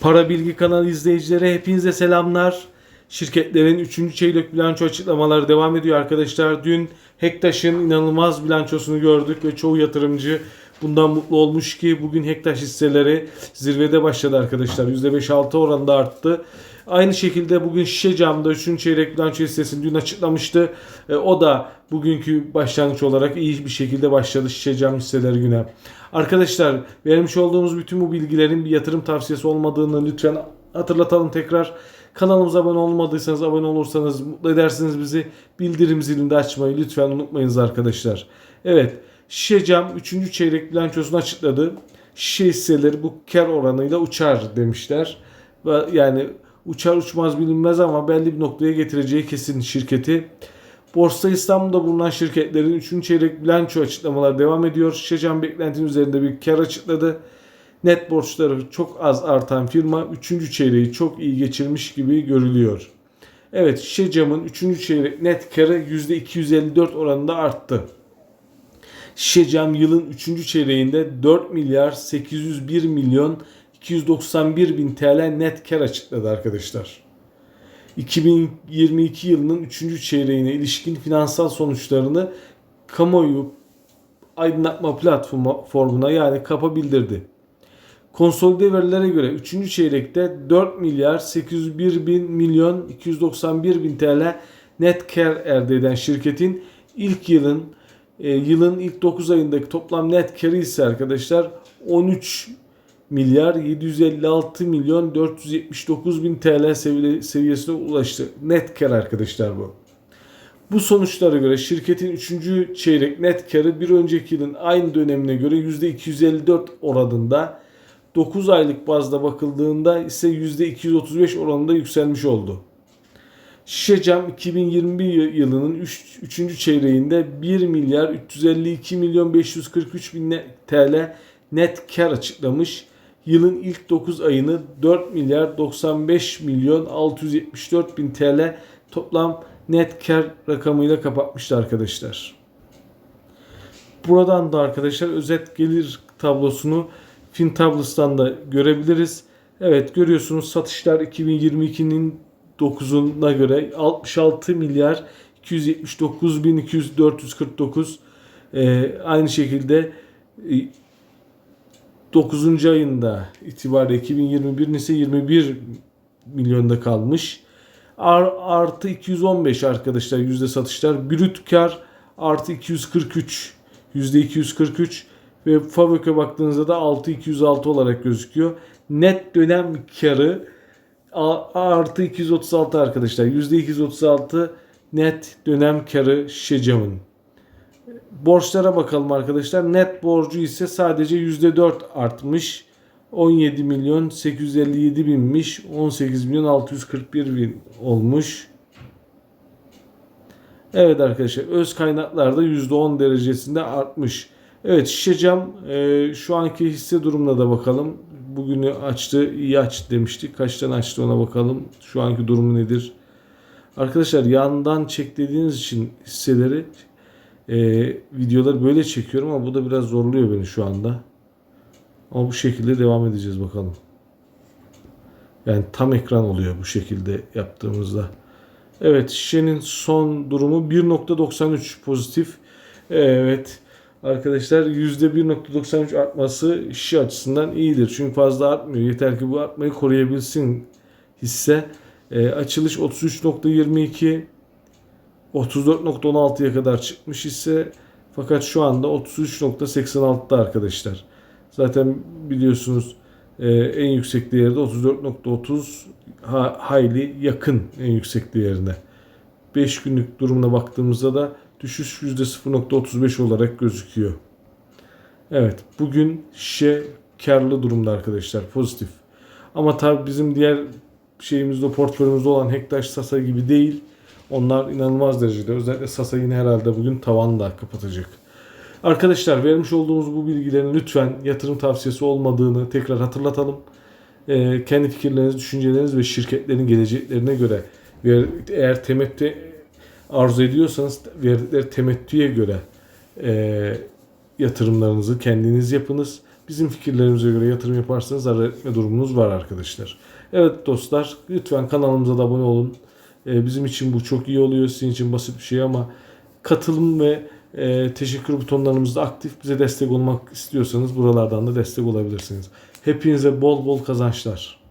Para Bilgi kanalı izleyicileri hepinize selamlar. Şirketlerin 3. çeyrek bilanço açıklamaları devam ediyor arkadaşlar. Dün Hektaş'ın inanılmaz bilançosunu gördük ve çoğu yatırımcı bundan mutlu olmuş ki bugün Hektaş hisseleri zirvede başladı arkadaşlar. %5-6 oranında arttı. Aynı şekilde bugün Şişecam'da 3. çeyrek bilanço hissesini dün açıklamıştı. E, o da bugünkü başlangıç olarak iyi bir şekilde başladı Şişecam hisseleri güne. Arkadaşlar vermiş olduğumuz bütün bu bilgilerin bir yatırım tavsiyesi olmadığını lütfen hatırlatalım tekrar. Kanalımıza abone olmadıysanız abone olursanız mutlu edersiniz bizi. Bildirim zilini de açmayı lütfen unutmayınız arkadaşlar. Evet Şişecam 3. çeyrek bilançosunu açıkladı. Şişe hisseleri bu kar oranıyla uçar demişler. Yani uçar uçmaz bilinmez ama belli bir noktaya getireceği kesin şirketi. Borsa İstanbul'da bulunan şirketlerin 3. çeyrek bilanço açıklamaları devam ediyor. Şişecam beklentinin üzerinde bir kar açıkladı. Net borçları çok az artan firma 3. çeyreği çok iyi geçirmiş gibi görülüyor. Evet Şişecam'ın 3. çeyrek net karı %254 oranında arttı. Şişecam yılın 3. çeyreğinde 4 milyar 801 milyon 291 bin TL net kar açıkladı arkadaşlar. 2022 yılının 3. çeyreğine ilişkin finansal sonuçlarını kamuoyu aydınlatma platformuna yani KAP'a bildirdi. Konsolide verilere göre 3. çeyrekte 4 milyar 801 bin milyon 291 bin TL net kar elde eden şirketin ilk yılın e, yılın ilk 9 ayındaki toplam net karı ise arkadaşlar 13 milyar 756 milyon 479 bin TL seviye- seviyesine ulaştı. Net kar arkadaşlar bu. Bu sonuçlara göre şirketin 3. çeyrek net karı bir önceki yılın aynı dönemine göre %254 oranında 9 aylık bazda bakıldığında ise %235 oranında yükselmiş oldu. Şişecam 2021 yılının 3. çeyreğinde 1 milyar 352 milyon 543 bin TL net kar açıklamış. Yılın ilk 9 ayını 4 milyar 95 milyon 674 bin TL toplam net kar rakamıyla kapatmıştı arkadaşlar. Buradan da arkadaşlar özet gelir tablosunu Fintablus'tan da görebiliriz. Evet görüyorsunuz satışlar 2022'nin 9'una göre 66 milyar 279 bin 200 449 Ee, aynı şekilde 9. ayında itibariyle 2021'in ise 21 milyonda kalmış. Ar- artı 215 arkadaşlar yüzde satışlar. Brüt kar artı 243 yüzde 243 ve Favök'e baktığınızda da 6206 olarak gözüküyor. Net dönem karı artı 236 arkadaşlar. Yüzde 236 net dönem karı Şişecam'ın. Borçlara bakalım arkadaşlar. Net borcu ise sadece %4 artmış. 17 milyon 857 binmiş. 18 milyon 641 bin olmuş. Evet arkadaşlar öz kaynaklar da %10 derecesinde artmış. Evet Şişecam e, şu anki hisse durumuna da bakalım. Bugünü açtı, iyi açtı demiştik. Kaçtan açtı ona bakalım. Şu anki durumu nedir? Arkadaşlar yandan çeklediğiniz için hisseleri e, videoları böyle çekiyorum ama bu da biraz zorluyor beni şu anda. Ama bu şekilde devam edeceğiz bakalım. Yani tam ekran oluyor bu şekilde yaptığımızda. Evet şişenin son durumu 1.93 pozitif. Evet arkadaşlar %1.93 artması şişe açısından iyidir. Çünkü fazla artmıyor. Yeter ki bu artmayı koruyabilsin hisse. E, açılış 33.22 34.16'ya kadar çıkmış ise fakat şu anda 33.86'da arkadaşlar. Zaten biliyorsunuz e, en yüksek değeri de 34.30 ha, hayli yakın en yüksek değerine. 5 günlük durumuna baktığımızda da düşüş %0.35 olarak gözüküyor. Evet bugün şişe karlı durumda arkadaşlar pozitif. Ama tabi bizim diğer şeyimizde portföyümüzde olan Hektaş Sasa gibi değil. Onlar inanılmaz derecede. Özellikle Sasa yine herhalde bugün tavan da kapatacak. Arkadaşlar vermiş olduğumuz bu bilgilerin lütfen yatırım tavsiyesi olmadığını tekrar hatırlatalım. Ee, kendi fikirleriniz, düşünceleriniz ve şirketlerin geleceklerine göre eğer temettü arzu ediyorsanız verdikleri temettüye göre e, yatırımlarınızı kendiniz yapınız. bizim fikirlerimize göre yatırım yaparsanız zarar etme durumunuz var arkadaşlar. Evet dostlar lütfen kanalımıza da abone olun. Ee, bizim için bu çok iyi oluyor. Sizin için basit bir şey ama katılım ve e, teşekkür butonlarımızda aktif bize destek olmak istiyorsanız buralardan da destek olabilirsiniz. Hepinize bol bol kazançlar.